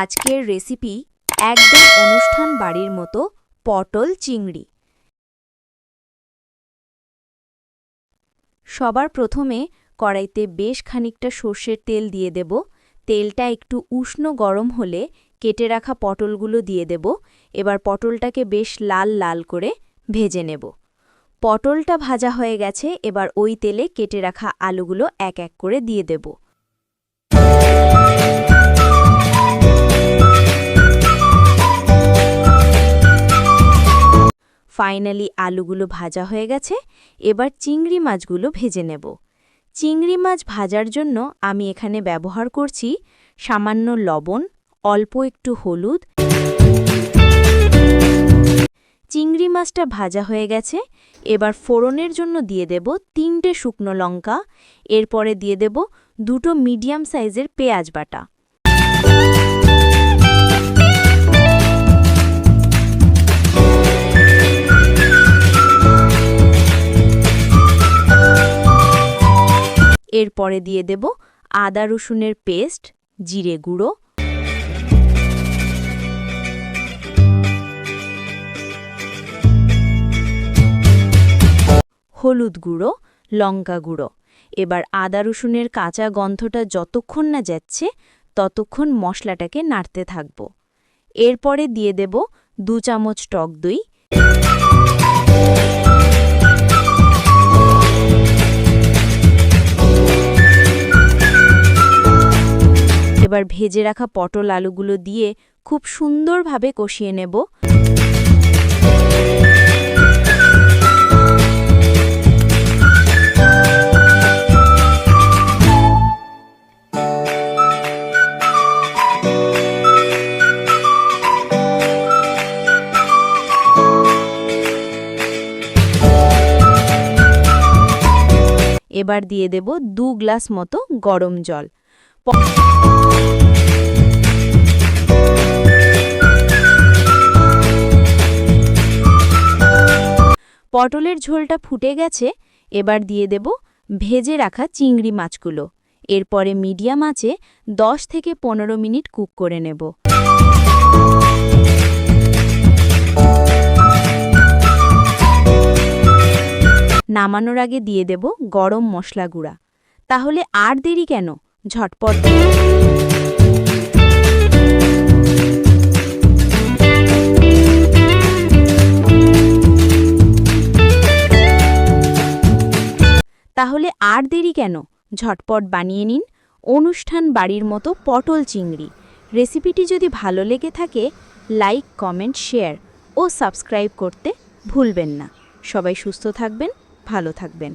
আজকের রেসিপি একদম অনুষ্ঠান বাড়ির মতো পটল চিংড়ি। সবার প্রথমে কড়াইতে বেশ খানিকটা সর্ষের তেল দিয়ে দেব। তেলটা একটু উষ্ণ গরম হলে কেটে রাখা পটলগুলো দিয়ে দেব। এবার পটলটাকে বেশ লাল লাল করে ভেজে নেব। পটলটা ভাজা হয়ে গেছে, এবার ওই তেলে কেটে রাখা আলুগুলো এক এক করে দিয়ে দেব। ফাইনালি আলুগুলো ভাজা হয়ে গেছে, এবার চিংড়ি মাছগুলো ভেজে নেব। চিংড়ি মাছ ভাজার জন্য আমি এখানে ব্যবহার করছি সামান্য লবণ, অল্প একটু হলুদ। চিংড়ি মাছটা ভাজা হয়ে গেছে, এবার ফোড়নের জন্য দিয়ে দেব তিনটে শুকনো লঙ্কা, এরপরে দিয়ে দেব দুটো মিডিয়াম সাইজের পেঁয়াজ বাটা। এরপরে দিয়ে দেব আদা রসুনের পেস্ট, জিরে গুঁড়ো। হলুদ গুঁড়ো, লঙ্কা গুঁড়ো। এবার আদা রসুনের কাঁচা গন্ধটা যতক্ষণ না যাচ্ছে, ততক্ষণ মশলাটাকে নাড়তে থাকব। এরপরে দিয়ে দেব দু চামচ টক দই। এবার ভেজে রাখা পটল আলুগুলো দিয়ে খুব সুন্দরভাবে কষিয়ে নেব। এবার দিয়ে দেব দু গ্লাস মতো গরম জল। পটলের ঝোলটা ফুটে গেছে, এবার দিয়ে দেব ভেজে রাখা চিংড়ি মাছগুলো। এরপরে মিডিয়াম আঁচে 10 থেকে পনেরো মিনিট কুক করে নেব। নামানোর আগে দিয়ে দেব গরম মশলা গুঁড়া। তাহলে আর দেরি কেন? ঝটপট। তাহলে আর দেরি কেন? ঝটপট বানিয়ে নিন অনুষ্ঠান বাড়ির মতো পটল চিংড়ি। রেসিপিটি যদি ভালো লেগে থাকে, লাইক, কমেন্ট, শেয়ার ও সাবস্ক্রাইব করতে ভুলবেন না। সবাই সুস্থ থাকবেন, ভালো থাকবেন।